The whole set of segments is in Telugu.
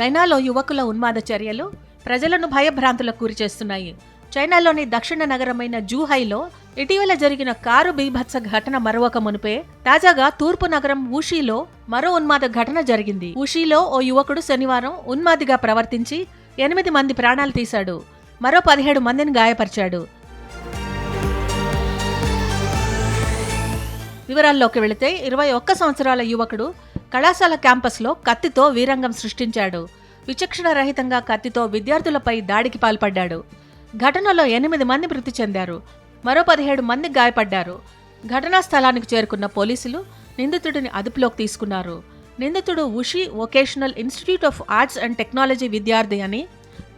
చైనాలో యువకుల ఉన్మాద చర్యలు ప్రజలను భయభ్రాంతులకు గురి చేస్తున్నాయి. చైనాలోని దక్షిణ నగరమైన జూహైలో ఇటీవల జరిగిన కారు బీభత్స ఘటన మరొక మునిపే తాజాగా తూర్పు నగరం ఊషీలో మరో ఉన్మాద ఘటన జరిగింది. ఊషీలో ఓ యువకుడు శనివారం ఉన్మాదిగా ప్రవర్తించి ఎనిమిది మంది ప్రాణాలు తీశాడు. మరో పదిహేడు మందిని గాయపరిచాడు. వివరాల్లోకి వెళితే ఇరవై ఒక్క సంవత్సరాల యువకుడు కళాశాల క్యాంపస్లో కత్తితో వీరంగం సృష్టించాడు. విచక్షణ రహితంగా కత్తితో విద్యార్థులపై దాడికి పాల్పడ్డాడు. ఘటనలో ఎనిమిది మంది మృతి చెందారు. మరో పదిహేడు మంది గాయపడ్డారు. ఘటనా స్థలానికి చేరుకున్న పోలీసులు నిందితుడిని అదుపులోకి తీసుకున్నారు. నిందితుడు ఉషి vocational institute of arts and technology విద్యార్థి అని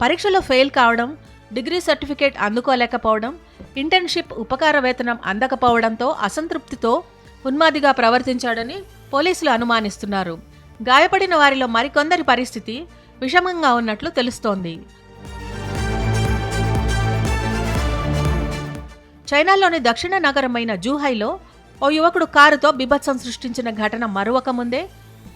పరీక్షలో ఫెయిల్ కావడం డిగ్రీ సర్టిఫికేట్ అందుకోలేకపోవడం ఇంటర్న్షిప్ ఉపకార వేతనం అందకపోవడంతో అసంతృప్తితో ఉన్మాదిగా ప్రవర్తించాడని పోలీసులు అనుమానిస్తున్నారు. గాయపడిన వారిలో మరికొందరి పరిస్థితి విషమంగా ఉన్నట్లు తెలుస్తోంది. చైనాలోని దక్షిణ నగరమైన జూహైలో ఓ యువకుడు కారుతో బిభత్సం సృష్టించిన ఘటన మరొక ముందే.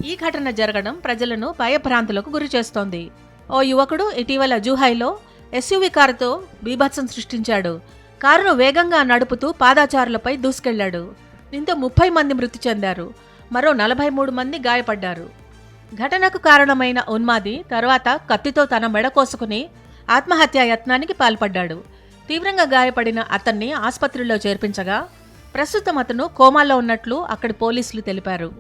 ఈ ఘటన జరగడం ప్రజలను భయభ్రాంతులకు గురి చేస్తోంది. ఓ యువకుడు ఇటీవల జూహైలో ఎస్యూవి కారుతో బీభత్సం సృష్టించాడు. కారును వేగంగా నడుపుతూ పాదాచారులపై దూసుకెళ్ళాడు. దీంతో ముప్పై మంది మృతి చెందారు. మరో నలభై మూడు మంది గాయపడ్డారు. ఘటనకు కారణమైన ఉన్మాది తర్వాత కత్తితో తన మెడ కోసుకుని ఆత్మహత్యా యత్నానికి పాల్పడ్డాడు. తీవ్రంగా గాయపడిన అతన్ని ఆసుపత్రిలో చేర్పించగా ప్రస్తుతం అతను కోమాలో ఉన్నట్లు అక్కడి పోలీసులు తెలిపారు.